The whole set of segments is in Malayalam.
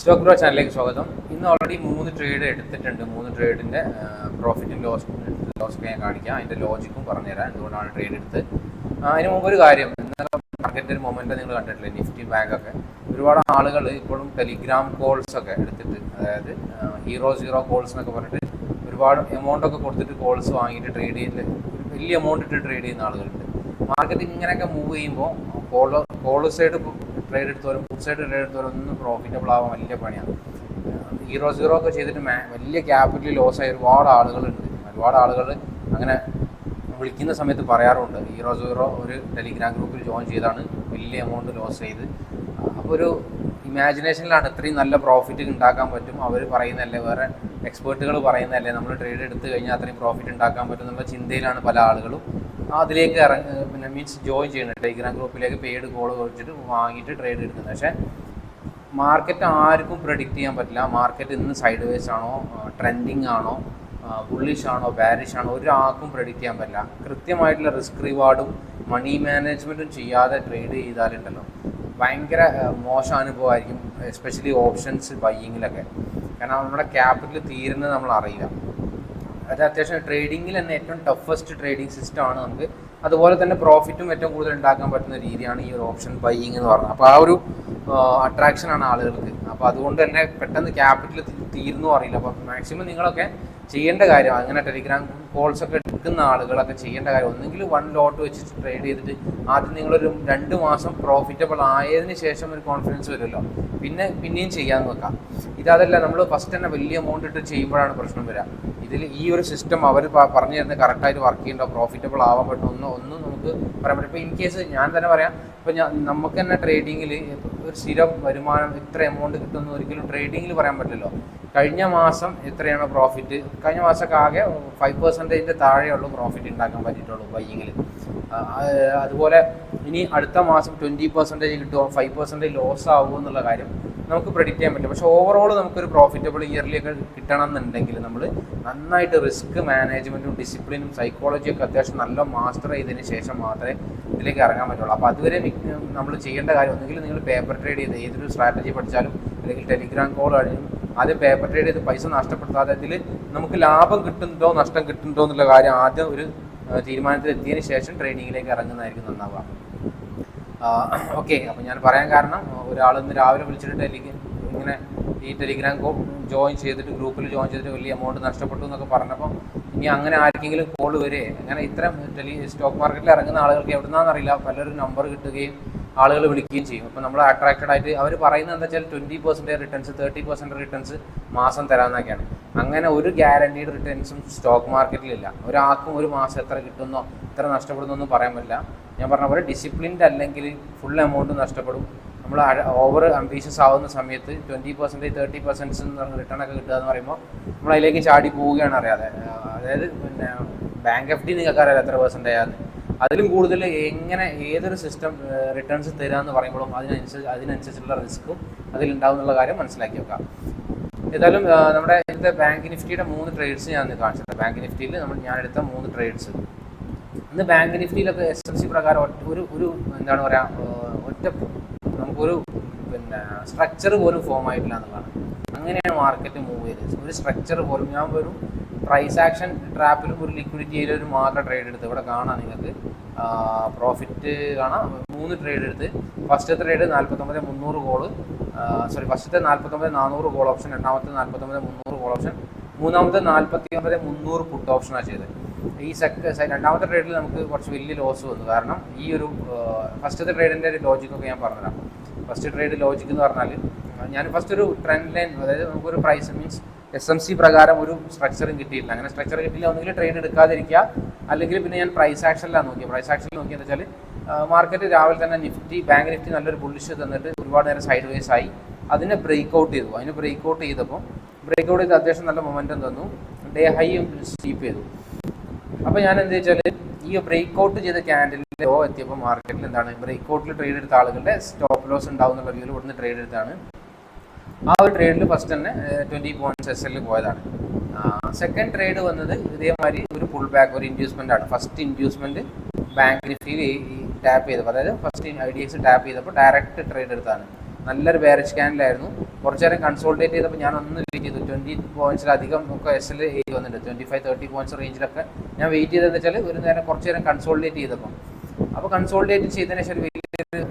സ്റ്റോക്ക് ബ്രോ ചാനലിലേക്ക് സ്വാഗതം. ഇന്ന് ഓൾറെഡി മൂന്ന് ട്രേഡ് എടുത്തിട്ടുണ്ട്. മൂന്ന് ട്രേഡിന്റെ പ്രോഫിറ്റും ലോസ് ലോസ് ഞാൻ കാണിക്കാം. അതിന്റെ ലോജിക്കും പറഞ്ഞുതരാം എന്തുകൊണ്ടാണ് ട്രേഡ് എടുത്ത്? അതിന് മുമ്പ് ഒരു കാര്യം. ഇന്നലെ മാർക്കറ്റിന്റെ ഒരു മൊമെന്റ് നിങ്ങൾ കണ്ടിട്ടില്ലേ? നിഫ്റ്റി ബാങ്ക് ഒക്കെ. ഒരുപാട് ആളുകൾ ഇപ്പോഴും ടെലിഗ്രാം കോൾസ് ഒക്കെ എടുത്തിട്ട് അതായത് ഹീറോ സീറോ കോൾസ് എന്നൊക്കെ പറഞ്ഞിട്ട് ഒരുപാട് എമൗണ്ട് ഒക്കെ കൊടുത്തിട്ട് കോൾസ് വാങ്ങിയിട്ട് ട്രേഡ് ചെയ്യുന്ന വലിയ എമൗണ്ട് ഇട്ട് ട്രേഡ് ചെയ്യുന്ന ആളുകളുണ്ട്. മാർക്കറ്റ് ഇങ്ങനെയൊക്കെ മൂവ് ചെയ്യുമ്പോൾ കോൾ കോൾ സൈഡ് ട്രേഡ് എടുത്തവരും സൈഡ് ട്രേഡ് എടുത്തവരും ഒന്നും പ്രോഫിറ്റബിൾ ആവാൻ വലിയ പണിയാണ്. ഹീറോ സീറോ ഒക്കെ ചെയ്തിട്ട് വലിയ ക്യാപിറ്റൽ ലോസ് ഒരുപാട് ആളുകളുണ്ട്. ഒരുപാട് ആളുകൾ അങ്ങനെ വിളിക്കുന്ന സമയത്ത് പറയാറുണ്ട്. ഹീറോ സീറോ ഒരു ടെലിഗ്രാം ഗ്രൂപ്പിൽ ജോയിൻ ചെയ്താണ്. വലിയ എമൗണ്ട് ലോസ് ചെയ്ത്. അപ്പോൾ ഒരു ഇമാജിനേഷനിലാണ് ഇത്രയും നല്ല പ്രോഫിറ്റ് ഉണ്ടാക്കാൻ പറ്റും. അവർ പറയുന്നതല്ലേ വേറെ എക്സ്പേർട്ടുകൾ പറയുന്നതല്ലേ. നമ്മൾ ട്രേഡ് എടുത്തു കഴിഞ്ഞാൽ അത്രയും പ്രോഫിറ്റ് ഉണ്ടാക്കാൻ പറ്റും എന്നുള്ള ചിന്തയിലാണ് പല ആളുകളും. അതിലേക്ക് ഇറങ്ങി പിന്നെ മീൻസ് ജോയിൻ ചെയ്യുന്നത് ടെലിഗ്രാം ഗ്രൂപ്പിലേക്ക് പെയ്ഡ് കോൾ വെച്ചിട്ട് വാങ്ങിയിട്ട് ട്രേഡ് എടുക്കുന്നത്. പക്ഷേ മാർക്കറ്റ് ആർക്കും പ്രഡിക്റ്റ് ചെയ്യാൻ പറ്റില്ല. മാർക്കറ്റ് ഇന്ന് സൈഡ് വേസ് ആണോ ട്രെൻഡിങ് ആണോ ബുള്ളിഷ് ആണോ ബാരിഷ് ആണോ ഒരാൾക്കും പ്രഡിക്റ്റ് ചെയ്യാൻ പറ്റില്ല. കൃത്യമായിട്ടുള്ള റിസ്ക് റിവാർഡും മണി മാനേജ്മെന്റും ചെയ്യാതെ ട്രേഡ് ചെയ്താലുണ്ടല്ലോ. ഭയങ്കര മോശം അനുഭവമായിരിക്കും എസ്പെഷ്യലി ഓപ്ഷൻസ് ബൈയിങ്ങിലൊക്കെ കാരണം നമ്മുടെ ക്യാപിറ്റൽ തീരുന്നത് നമ്മൾ അറിയില്ല. അത് അത്യാവശ്യം ട്രേഡിങ്ങിൽ തന്നെ ഏറ്റവും ടഫസ്റ്റ് ട്രേഡിംഗ് സിസ്റ്റം ആണ് നമുക്ക്. അതുപോലെ തന്നെ പ്രോഫിറ്റും ഏറ്റവും കൂടുതൽ ഉണ്ടാക്കാൻ പറ്റുന്ന രീതിയാണ് ഈ ഒരു ഓപ്ഷൻ ബൈയിങ് എന്ന് പറയുന്നത് അപ്പോൾ ആ ഒരു അട്രാക്ഷൻ ആണ് ആളുകൾക്ക്. അപ്പോൾ അതുകൊണ്ട് തന്നെ പെട്ടെന്ന് ക്യാപിറ്റൽ തീർന്നു അറിയില്ല. അപ്പോൾ മാക്സിമം നിങ്ങളൊക്കെ ചെയ്യേണ്ട കാര്യം അങ്ങനെ ടെലിഗ്രാം കോൾസ് ഒക്കെ എടുക്കുന്ന ആളുകളൊക്കെ ചെയ്യേണ്ട കാര്യം ഒന്നുകിൽ വൺ ലോട്ട് വെച്ച് ട്രേഡ് ചെയ്തിട്ട് ആദ്യം നിങ്ങളൊരു രണ്ട് മാസം പ്രോഫിറ്റബിൾ ആയതിനു ശേഷം ഒരു കോൺഫിഡൻസ് വരുമല്ലോ. പിന്നെ പിന്നെയും ചെയ്യാൻ നോക്കാം. ഇതല്ല നമ്മൾ ഫസ്റ്റ് തന്നെ വലിയ എമൗണ്ട് ഇട്ട് ചെയ്യുമ്പോഴാണ് പ്രശ്നം വരിക ഇതിൽ ഈ ഒരു സിസ്റ്റം അവർ പറഞ്ഞു തരുന്നത് കറക്റ്റായിട്ട് വർക്ക് ചെയ്യണ്ടോ പ്രോഫിറ്റബിൾ ആവാൻ പറ്റുമോ ഒന്നും ഒന്നും നമുക്ക് പറയാൻ പറ്റും ഇപ്പോൾ ഇൻ കേസ് ഞാൻ തന്നെ പറയാം ഇപ്പോൾ ഞാൻ നമുക്ക് തന്നെ ട്രേഡിങ്ങിൽ ഒരു സ്ഥിരം വരുമാനം ഇത്ര എമൗണ്ട് കിട്ടുമെന്ന് ഒരിക്കലും ട്രേഡിങ്ങിൽ പറയാൻ പറ്റില്ലല്ലോ. കഴിഞ്ഞ മാസം എത്രയാണ് പ്രോഫിറ്റ് കഴിഞ്ഞ മാസമൊക്കെ ആകെ ഫൈവ് പെർസെന്റേജിന്റെ താഴെയുള്ളൂ പ്രോഫിറ്റ് ഉണ്ടാക്കാൻ പറ്റിയിട്ടുള്ളൂ ബൈങ്ങിൽ അതുപോലെ ഇനി അടുത്ത മാസം ട്വന്റി പെർസെന്റേജ് കിട്ടുമോ ഫൈവ് പെർസെന്റേജ് ലോസ് ആവുമോ എന്നുള്ള കാര്യം നമുക്ക് പ്രെഡിക്റ്റ് ചെയ്യാൻ പറ്റും. പക്ഷേ ഓവറോൾ നമുക്കൊരു പ്രോഫിറ്റബിൾ ഇയർലി ഒക്കെ കിട്ടണം എന്നുണ്ടെങ്കിൽ നമ്മൾ നന്നായിട്ട് റിസ്ക് മാനേജ്മെന്റും ഡിസിപ്ലിനും സൈക്കോളജിയും ഒക്കെ അത്യാവശ്യം നല്ല മാസ്റ്റർ ചെയ്തതിന് ശേഷം മാത്രമേ ഇതിലേക്ക് ഇറങ്ങാൻ പറ്റുള്ളൂ. അപ്പോൾ അതുവരെ നമ്മൾ ചെയ്യേണ്ട കാര്യം ഒന്നുകിൽ നിങ്ങൾ പേപ്പർ ട്രേഡ് ചെയ്ത് ഏതൊരു സ്ട്രാറ്റജി പഠിച്ചാലും അല്ലെങ്കിൽ ടെലിഗ്രാം കോൾ കഴിഞ്ഞും ആദ്യം പേപ്പർ ട്രേഡ് ചെയ്ത് പൈസ നഷ്ടപ്പെടുത്താതെ ഇതിൽ നമുക്ക് ലാഭം കിട്ടുന്നുണ്ടോ നഷ്ടം കിട്ടുന്നുണ്ടോ എന്നുള്ള കാര്യം ആദ്യം ഒരു തീരുമാനത്തിൽ എത്തിയതിന് ശേഷം ട്രേഡിങ്ങിലേക്ക് ഇറങ്ങുന്നതായിരിക്കും നന്നാവുക. ഓക്കെ അപ്പോൾ ഞാൻ പറയാൻ കാരണം ഒരാൾ ഇന്ന് രാവിലെ വിളിച്ചിട്ട് ടെലിഗ്രാം ഇങ്ങനെ ഈ ടെലിഗ്രാം ജോയിൻ ചെയ്തിട്ട് ഗ്രൂപ്പിൽ ജോയിൻ ചെയ്തിട്ട് വലിയ എമൗണ്ട് നഷ്ടപ്പെട്ടു എന്നൊക്കെ പറഞ്ഞപ്പോൾ ഇനി അങ്ങനെ ആർക്കെങ്കിലും കോൾ വരെ അങ്ങനെ ഇത്തരം ടെലി സ്റ്റോക്ക് മാർക്കറ്റിൽ ഇറങ്ങുന്ന ആളുകൾക്ക് എവിടുന്നാന്ന് അറിയില്ല. പലരും നമ്പർ കിട്ടുകയും ആളുകൾ വിളിക്കുകയും ചെയ്യും. അപ്പോൾ നമ്മൾ അട്രാക്റ്റഡ് ആയിട്ട് അവർ പറയുന്നത് എന്താ വെച്ചാൽ twenty percentage returns thirty percent returns മാസം തരാമെന്നൊക്കെയാണ്. അങ്ങനെ ഒരു ഗ്യാരണ്ടീഡ് റിട്ടേൺസും സ്റ്റോക്ക് മാർക്കറ്റിലില്ല ഒരാൾക്കും ഒരു മാസം എത്ര കിട്ടുന്നോ എത്ര നഷ്ടപ്പെടുന്നോ ഒന്നും പറയാൻ പറ്റില്ല. ഞാൻ പറഞ്ഞ പോലെ ഡിസിപ്ലിൻഡ് അല്ലെങ്കിൽ ഫുൾ എമൗണ്ട് നഷ്ടപ്പെടും. നമ്മൾ ഓവർ അംബീഷ്യസ് ആവുന്ന സമയത്ത് twenty percentage thirty percents return ഒക്കെ കിട്ടുക എന്ന് പറയുമ്പോൾ നമ്മൾ അതിലേക്ക് ചാടി പോവുകയാണ് അറിയാതെ. അതായത് പിന്നെ ബാങ്ക് എഫ് ഡി നിങ്ങൾക്ക് അറിയാതെ എത്ര പെർസെന്റേജ് ആണ് അതിലും കൂടുതൽ എങ്ങനെ ഏതൊരു സിസ്റ്റം റിട്ടേൺസ് തരാമെന്ന് പറയുമ്പോഴും അതിനനുസരിച്ച് അതിനനുസരിച്ചുള്ള റിസ്ക്കും അതിലുണ്ടാവും എന്നുള്ള കാര്യം മനസ്സിലാക്കി വെക്കാം. ഏതായാലും നമ്മുടെ ഇന്നത്തെ ബാങ്ക് നിഫ്റ്റിയുടെ മൂന്ന് ട്രേഡ്സ് ഞാൻ കാണിച്ചത് ബാങ്ക് നിഫ്റ്റിയിൽ നമ്മൾ ഞാൻ എടുത്ത മൂന്ന് ട്രേഡ്സ് ഇന്ന് ബാങ്ക് നിഫ്റ്റിയിലൊക്കെ എസ് എം സി പ്രകാരം ഒരു ഒരു എന്താണ് പറയുക ഒറ്റ നമുക്കൊരു പിന്നെ സ്ട്രക്ചർ പോലും ഫോം ആയിട്ടില്ല എന്നുള്ളതാണ്. അങ്ങനെയാണ് മാർക്കറ്റ് മൂവ് ചെയ്തത്. ഒരു സ്ട്രക്ചർ പോലും ഞാൻ ഒരു പ്രൈസ് ആക്ഷൻ ട്രാപ്പിലും ഒരു ലിക്വിഡിറ്റി ഏരിയയിലും മാത്രം ട്രേഡ് എടുത്ത് ഇവിടെ കാണാം നിങ്ങൾക്ക്. പ്രോഫിറ്റ് കാണാം. മൂന്ന് ട്രേഡ് എടുത്ത്. ഫസ്റ്റ് ട്രേഡ് നാൽപ്പത്തൊമ്പത് മുന്നൂറ് കോൾ സോറി ഫസ്റ്റത്തെ നാൽപ്പത്തൊമ്പത് നാനൂറ് കോൾ ഓപ്ഷൻ രണ്ടാമത്തെ നാൽപ്പത്തൊമ്പത് മുന്നൂറ് കോൾ ഓപ്ഷൻ മൂന്നാമത്തെ നാൽപ്പത്തി ഒമ്പത് മുന്നൂറ് പുട്ട് ഓപ്ഷനാണ് ചെയ്തത്. ഈ സെക്ക രണ്ടാമത്തെ ട്രേഡിൽ നമുക്ക് കുറച്ച് വലിയ ലോസ് വന്നു. കാരണം ഈ ഒരു ഫസ്റ്റത്തെ ട്രേഡിന്റെ ഒരു ലോജിക്കൊക്കെ ഞാൻ പറഞ്ഞുതരാം. ഫസ്റ്റ് ട്രേഡ് ലോജിക്ക് എന്ന് പറഞ്ഞാൽ ഞാൻ ഫസ്റ്റ് ഒരു ട്രെൻഡ് ലൈൻ അതായത് നമുക്കൊരു price means S M C പ്രകാരം ഒരു സ്ട്രക്ചറും കിട്ടിയില്ല അങ്ങനെ സ്ട്രക്ചർ കിട്ടിയില്ല ഒന്നുകിൽ ട്രെയിൻ എടുക്കാതിരിക്കുക അല്ലെങ്കിൽ പിന്നെ ഞാൻ പ്രൈസ് ആക്ഷനിലാണ് നോക്കിയത് പ്രൈസ് ആക്ഷനിൽ നോക്കിയെന്ന് വെച്ചാൽ മാർക്കറ്റ് രാവിലെ തന്നെ നിഫ്റ്റി ബാങ്ക് നിഫ്റ്റി നല്ലൊരു ബുള്ളിഷ് തന്നിട്ട് ഒരുപാട് നേരം സൈഡ് വേസ് ആയി. അതിനെ ബ്രേക്ക് ഔട്ട് ചെയ്തു. അതിന് ബ്രേക്ക് ഔട്ട് ചെയ്തപ്പോൾ ബ്രേക്ക് ഔട്ട് ചെയ്ത് അത്യാവശ്യം നല്ല മൊമെന്റം തന്നു. ഡേ ഹൈയും സ്റ്റീപ്പ് ചെയ്തു. അപ്പോൾ ഞാൻ എന്താ വെച്ചാൽ ഈ ബ്രേക്ക് ഔട്ട് ചെയ്ത ക്യാൻഡലിൽ ലോ എത്തിയപ്പോൾ മാർക്കറ്റിൽ എന്താണ് ബ്രേക്ക് ഔട്ടിൽ ട്രേഡ് എടുത്ത ആളുകളുടെ സ്റ്റോപ്പ് ലോസ് ഉണ്ടാവും എന്നുള്ള രീതിയിൽ ഇവിടുന്ന് ട്രേഡ് എടുത്താണ് ആ ഒരു ട്രേഡിൽ ഫസ്റ്റ് തന്നെ ട്വന്റി പോയിന്റ്സ് എസ് എല്ലിൽ പോയതാണ്. സെക്കൻഡ് ട്രേഡ് വന്നത് ഇതേമാതിരി ഒരു ഫുൾ ബാക്ക് ഒരു ഇൻഡ്യൂസ്മെന്റ് ആണ്. ഫസ്റ്റ് ഇൻഡ്യൂസ്മെന്റ് ബാങ്ക് നിഫ്റ്റിയിൽ ടാപ്പ് ചെയ്തപ്പോൾ അതായത് first I D X tap ചെയ്തപ്പോൾ ഡയറക്റ്റ് ട്രേഡ് എടുത്താണ്. നല്ലൊരു ബാരേജ് ക്യാനിലായിരുന്നു കുറച്ച് നേരം കൺസോൾട്ടേറ്റ് ചെയ്തപ്പോൾ ഞാൻ ഒന്ന് വെയിറ്റ് ചെയ്തു. ട്വന്റി പോയിന്റ്സിലധികം ഒക്കെ എസ് എൽ എഴുതി വന്നിട്ടുണ്ട്. ട്വന്റി ഫൈവ് തേർട്ടി പോയിന്റ്സ് റേഞ്ചിലൊക്കെ ഞാൻ വെയിറ്റ് ചെയ്തതെന്ന് വെച്ചാൽ ഒരു നേരം കുറച്ച് നേരം കൺസോൾട്ടേറ്റ് ചെയ്തപ്പോൾ അപ്പോൾ കൺസോൾട്ടേറ്റ് ചെയ്തതിന് ശേഷം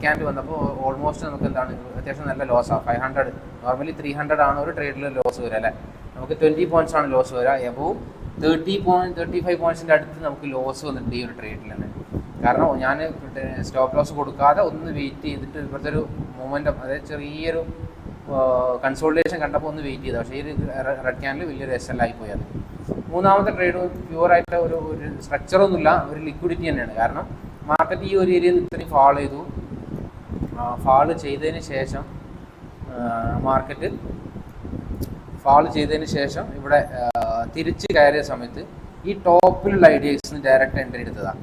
ക്യാൻഡിൽ വന്നപ്പോൾ ഓൾമോസ്റ്റ് നമുക്ക് എന്താണ് അത്യാവശ്യം നല്ല ലോസാണ് five hundred normally three hundred ആണ് ഒരു ട്രേഡിൽ ലോസ് വരിക അല്ലേ? നമുക്ക് ട്വന്റി പോയിന്റ്സ് ആണ് ലോസ് വരിക. Above thirty point thirty five പോയിന്റ്സിന്റെ അടുത്ത് നമുക്ക് ലോസ് വന്നിട്ടുണ്ട് ഈ ഒരു ട്രേഡിൽ തന്നെ. കാരണം ഞാൻ സ്റ്റോപ്പ് ലോസ് കൊടുക്കാതെ ഒന്ന് വെയിറ്റ് ചെയ്തിട്ട് ഇപ്പോഴത്തെ ഒരു മൊമെന്റം അതായത് ചെറിയൊരു കൺസോൾട്ടേഷൻ കണ്ടപ്പോൾ ഒന്ന് വെയിറ്റ് ചെയ്തു. പക്ഷേ ഈ റെഡ് ക്യാനിൽ വലിയൊരു എസ് എൽ ആയി പോയി അത്. മൂന്നാമത്തെ ട്രേഡ് പ്യുവറായിട്ട് ഒരു ഒരു സ്ട്രക്ചറൊന്നുമില്ല ഒരു ലിക്വിഡിറ്റി തന്നെയാണ്. കാരണം മാർക്കറ്റ് ഈ ഒരു ഏരിയയിൽ ഇത്രയും ഫാൾ ചെയ്തു. ഫാൾ ചെയ്തതിന് ശേഷം മാർക്കറ്റ് ഫാൾ ചെയ്തതിന് ശേഷം ഇവിടെ തിരിച്ച് കയറിയ സമയത്ത് ഈ ടോപ്പിലുള്ള ഐഡിയസിന് ഡയറക്റ്റ് എൻട്രി എടുത്തതാണ്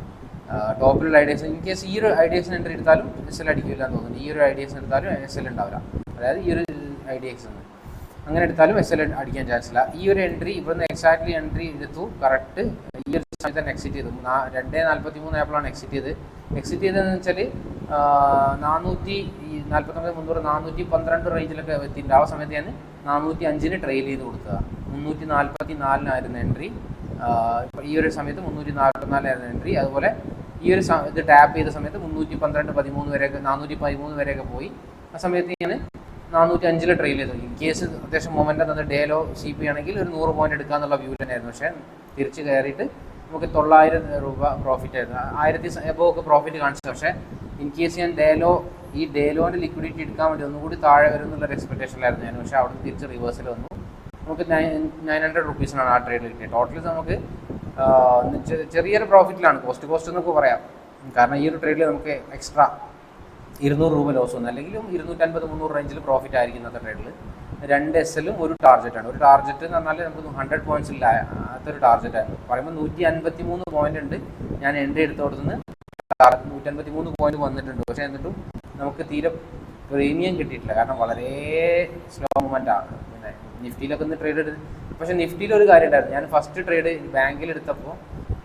ടോപ്പിലുള്ള ഐഡിയസ് ഇൻ കേസ് ഈ ഒരു ഐഡിയസിന് എൻട്രി എടുത്താലും എസ് എൽ അടിക്കില്ല എന്ന് തോന്നുന്നു. ഈ ഒരു ഐഡിയസ് എടുത്താലും എസ് എൽ ഉണ്ടാവില്ല. അതായത് ഈ ഒരു ഐഡിയക്സ് അങ്ങനെ എടുത്താലും എസ് എൽ അടിക്കാൻ ചാൻസ് ഇല്ല. ഈ ഒരു എൻട്രി ഇവിടുന്ന് എക്സാക്ട്ലി എൻട്രി എടുത്തു. കറക്റ്റ് സമയത്ത് തന്നെ എക്സിറ്റ് ചെയ്തു. രണ്ടേ നാൽപ്പത്തി മൂന്ന് ആയപ്പോഴാണ് എക്സിറ്റ് ചെയ്ത് എക്സിറ്റ് ചെയ്തതെന്ന് വെച്ചാൽ നാനൂറ്റി നാൽപ്പത്തൊമ്പത് മുന്നൂറ് നാനൂറ്റി പന്ത്രണ്ട് റേഞ്ചിലൊക്കെ എത്തിയിട്ടുണ്ട്. ആ സമയത്ത് ഞാൻ നാനൂറ്റി അഞ്ചിന് ട്രെയിൽ ചെയ്ത് കൊടുത്തതാണ് മുന്നൂറ്റി നാൽപ്പത്തി നാലിനായിരുന്നു എൻട്രി ഈ ഒരു സമയത്ത് മുന്നൂറ്റി നാൽപ്പത്തിനാലായിരുന്നു എൻട്രി അതുപോലെ ഈ ഒരു ഇത് ടാപ്പ് ചെയ്ത സമയത്ത് മുന്നൂറ്റി പന്ത്രണ്ട് പതിമൂന്ന് വരെയൊക്കെ നാനൂറ്റി പതിമൂന്ന് വരെയൊക്കെ പോയി. ആ സമയത്ത് ഞാൻ നാനൂറ്റി അഞ്ചിൽ ട്രെയിൽ ചെയ്തു. ഇൻ കേസ് അത്യാവശ്യം മൊമെന്റ് തന്നത് ഡേലോ സി പി ആണെങ്കിൽ ഒരു നൂറ് പോയിന്റ് എടുക്കാന്നുള്ള വ്യൂ തന്നെയായിരുന്നു. പക്ഷേ തിരിച്ച് കയറിയിട്ട് നമുക്ക് തൊള്ളായിരം രൂപ പ്രോഫിറ്റ് ആയിരുന്നു. ആയിരത്തി എബോ ഒക്കെ പ്രോഫിറ്റ് കാണിച്ചത് പക്ഷേ ഇൻ കേസ് ഞാൻ ഡേലോ ഈ ഡേലോന്റെ ലിക്വിഡിറ്റി എടുക്കാൻ വേണ്ടി ഒന്നുകൂടി താഴെ വരും എന്നുള്ളൊരു എക്സ്പെക്ടേഷനിലായിരുന്നു ഞാൻ. പക്ഷേ അവിടെ തിരിച്ച് റിവേഴ്സൽ വന്നു. നമുക്ക് നയൻ നയൻ ഹൺഡ്രഡ് റുപ്പീസിനാണ് ആ ട്രേഡിൽ കിട്ടിയത്. ടോട്ടലി നമുക്ക് ചെറിയൊരു പ്രോഫിറ്റിലാണ് കോസ്റ്റ് കോസ്റ്റ് എന്നൊക്കെ പറയാം. കാരണം ഈ ഒരു ട്രേഡിൽ നമുക്ക് എക്സ്ട്രാ ഇരുന്നൂറ് രൂപ ലോസ് വന്നു. അല്ലെങ്കിലും ഇരുന്നൂറ്റൻപത് മുന്നൂറ് റേഞ്ചിൽ പ്രോഫിറ്റ് ആയിരിക്കും ഇന്നത്തെ ട്രേഡിൽ രണ്ട് എസ് എല്ലും ഒരു ആണ്. ഒരു ടാർജറ്റ് എന്ന് പറഞ്ഞാൽ നമുക്ക് ഹൺഡ്രഡ് പോയിന്റ്സ് ഇല്ല അതൊരു ടാർജറ്റ് ആയിരുന്നു പറയുമ്പോൾ നൂറ്റി അൻപത്തി മൂന്ന് പോയിന്റ് ഉണ്ട്. ഞാൻ എൻട്രി എടുത്ത് നിന്ന് നൂറ്റി അൻപത്തി മൂന്ന് പോയിന്റ് വന്നിട്ടുണ്ട്. പക്ഷേ എന്നിട്ടും നമുക്ക് തീരെ പ്രീമിയം കിട്ടിയിട്ടില്ല. കാരണം വളരെ സ്ലോ മൂവ്മെന്റ് ആണ്. പിന്നെ നിഫ്റ്റിയിലൊക്കെ ഒന്ന് ട്രേഡ് എടുത്ത് പക്ഷെ നിഫ്റ്റിയിൽ ഒരു കാര്യം ഉണ്ടായിരുന്നു. ഞാൻ ഫസ്റ്റ് ട്രേഡ് ബാങ്കിൽ എടുത്തപ്പോൾ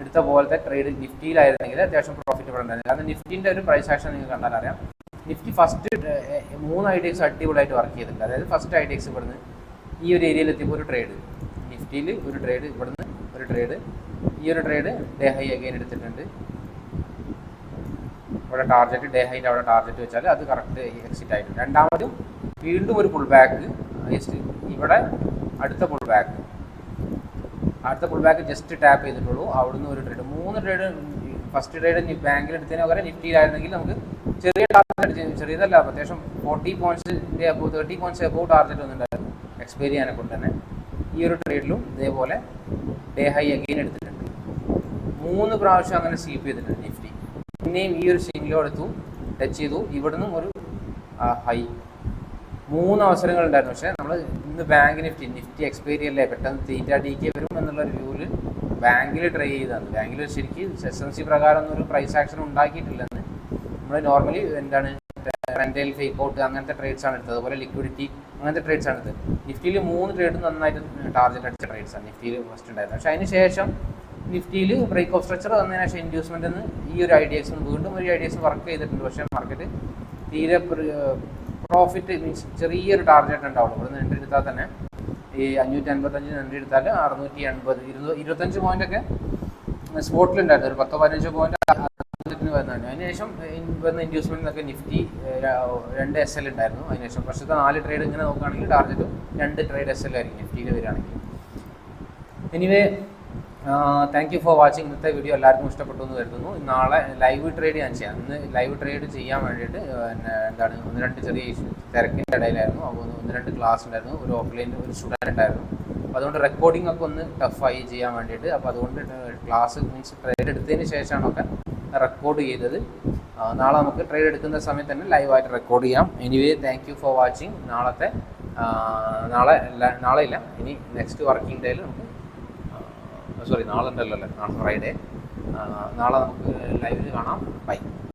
എടുത്ത പോലത്തെ ട്രേഡ് നിഫ്റ്റിയിലായിരുന്നെങ്കിൽ അത്യാവശ്യം പ്രോഫിറ്റബിൾ ഉണ്ടായിരുന്നു. കാരണം നിഫ്റ്റിന്റെ ഒരു പ്രൈസ് ആക്ഷൻ നിങ്ങൾക്ക് കണ്ടാൽ അറിയാം നിഫ്റ്റി ഫസ്റ്റ് മൂന്ന് ഐഡിയക്സ് അടിപൊളിയായിട്ട് വർക്ക് ചെയ്തിട്ടുണ്ട്. അതായത് ഫസ്റ്റ് ഐഡിയക്സ് ഇവിടുന്ന് ഈ ഒരു ഏരിയയിൽ എത്തിയപ്പോൾ ഒരു ട്രേഡ് നിഫ്റ്റിയിൽ ഒരു ട്രേഡ് ഇവിടുന്ന് ഒരു ട്രേഡ് ഈ ഒരു ട്രേഡ് ഡേ ഹൈ അഗൈൻ എടുത്തിട്ടുണ്ട്. ഇവിടെ ടാർജറ്റ് ഡേ ഹൈന്റെ അവിടെ ടാർജറ്റ് വെച്ചാൽ അത് കറക്റ്റ് എക്സിറ്റ് ആയിട്ടുണ്ട്. രണ്ടാമതും വീണ്ടും ഒരു പുൾ ബാക്ക് ജസ്റ്റ് ഇവിടെ അടുത്ത പുൾ ബാക്ക് അടുത്ത പുൾ ബാക്ക് ജസ്റ്റ് ടാപ്പ് ചെയ്തിട്ടുള്ളൂ. അവിടുന്ന് ഒരു ട്രേഡ് മൂന്ന് ട്രേഡ് ഫസ്റ്റ് ട്രേഡ് ബാങ്കിൽ എടുത്തതിന് പകരം നിഫ്റ്റിയിലായിരുന്നെങ്കിൽ നമുക്ക് ചെറിയ ടാർജറ്റ് ചെറിയതല്ല അത്യാവശ്യം forty പോയിന്റ്സിന്റെ above thirty points above target വന്നിട്ടുണ്ടായിരുന്നു എക്സ്പയർ ചെയ്യാനെ കൊണ്ട് തന്നെ. ഈ ഒരു ട്രേഡിലും ഇതേപോലെ ഡേ ഹൈ അഗെയിൻ എടുത്തിട്ടുണ്ട്. മൂന്ന് പ്രാവശ്യം അങ്ങനെ സ്വീപ്പ് ചെയ്തിട്ടുണ്ട് നിഫ്റ്റി. പിന്നെയും ഈ ഒരു സിംഗിലോ എടുത്തു ടച്ച് ചെയ്തു. ഇവിടുന്നും ഒരു ഹൈ മൂന്ന് അവസരങ്ങൾ ഉണ്ടായിരുന്നു. പക്ഷേ നമ്മൾ ഇന്ന് ബാങ്ക് നിഫ്റ്റി നിഫ്റ്റി എക്സ്പയറി അല്ലേ പെട്ടെന്ന് തീറ്റ ഡി കെ വരും. ബാങ്കിൽ ട്രൈ ചെയ്തതാണ് ബാങ്കിൽ ശരിക്കും എസ് എം സി പ്രകാരം ഒന്നും ഒരു പ്രൈസ് ആക്ഷൻ ഉണ്ടാക്കിയിട്ടില്ലെന്ന്. നമ്മൾ നോർമലി എന്താണ് റെന്റൽ ഫേക്ക് ഔട്ട് അങ്ങനത്തെ ട്രേഡ്സ് ആണ് എടുത്തത്. അതുപോലെ ലിക്വിഡിറ്റി അങ്ങനത്തെ ട്രേഡ്സ് ആണ് എടുത്തത്. നിഫ്റ്റിയിൽ മൂന്ന് ട്രേഡ് നന്നായിട്ട് ടാർഗറ്റ് അടിച്ച ട്രേഡ്സ് ആണ് നിഫ്റ്റിയിൽ ഫസ്റ്റ് ഉണ്ടായിരുന്നത് പക്ഷേ അതിന് ശേഷം നിഫ്റ്റിയിൽ ബ്രേക്ക് ഓഫ് സ്ട്രക്ചർ വന്നതിന് ശേഷം ഇൻഡ്യൂസ്മെന്റ് എന്ന് ഈ ഒരു ഐഡിയസും വീണ്ടും ഒരു ഐഡിയസും വർക്ക് ചെയ്തിട്ടുണ്ട്. പക്ഷേ മാർക്കറ്റ് തീരെ പ്രോഫിറ്റ് മീൻസ് ചെറിയൊരു ടാർഗറ്റ് ഉണ്ടാവുള്ളൂ. ഇവിടെ നിന്ന് എൻട്രി എടുത്താൽ തന്നെ ഈ അഞ്ഞൂറ്റി അൻപത്തഞ്ച് എൻട്രി എടുത്താൽ അറുന്നൂറ്റി എൺപത്. ഇരുന്നൂറ് ഇരുപത്തഞ്ച് പോയിന്റ് ഒക്കെ സ്പോട്ടിലുണ്ടായിരുന്നു ഒരു പത്തോ പതിനഞ്ചോ പോയിന്റ് വരുന്നതാണ്. അതിനുശേഷം വരുന്ന ഇൻഡ്യൂസ്മെന്റിനൊക്കെ നിഫ്റ്റി രണ്ട് എസ് എൽ ഉണ്ടായിരുന്നു അതിനുശേഷം. വർഷത്തെ നാല് ട്രേഡ് ഇങ്ങനെ നോക്കുകയാണെങ്കിൽ ടാർഗറ്റും രണ്ട് ട്രേഡ് എസ് എൽ ആയിരിക്കും നിഫ്റ്റിയിൽ വരികയാണെങ്കിൽ. Anyway thank you for watching ഇന്നത്തെ വീഡിയോ എല്ലാവർക്കും ഇഷ്ടപ്പെട്ടു എന്ന് കരുതുന്നു. നാളെ ലൈവ് ട്രേഡ് ഞാൻ ചെയ്യാം. ഇന്ന് ലൈവ് ട്രേഡ് ചെയ്യാൻ വേണ്ടിയിട്ട് പിന്നെ എന്താണ് ഒന്ന് രണ്ട് ചെറിയ തിരക്കിന്റെ ഇടയിലായിരുന്നു. അപ്പോൾ ഒന്ന് രണ്ട് ക്ലാസ് ഉണ്ടായിരുന്നു. ഒരു ഓഫ്ലൈൻ ഒരു സ്റ്റുഡന്റ് ഉണ്ടായിരുന്നു. അപ്പോൾ അതുകൊണ്ട് റെക്കോർഡിംഗ് ഒക്കെ ഒന്ന് ടഫായി ചെയ്യാൻ വേണ്ടിയിട്ട് അപ്പോൾ അതുകൊണ്ട് ക്ലാസ് മീൻസ് ട്രേഡ് എടുത്തതിന് ശേഷമാണൊക്കെ റെക്കോർഡ് ചെയ്തത്. നാളെ നമുക്ക് ട്രേഡ് എടുക്കുന്ന സമയത്ത് തന്നെ ലൈവായിട്ട് റെക്കോർഡ് ചെയ്യാം. Anyway thank you for watching നാളത്തെ നാളെ നാളെ ഇല്ല. ഇനി നെക്സ്റ്റ് വർക്കിംഗ് ഡേയിൽ നമുക്ക് സോറി നാളെ ഉണ്ടല്ലോ അല്ലേ നാളെ ഫ്രൈഡേ നാളെ നമുക്ക് ലൈവിൽ കാണാം. ബൈ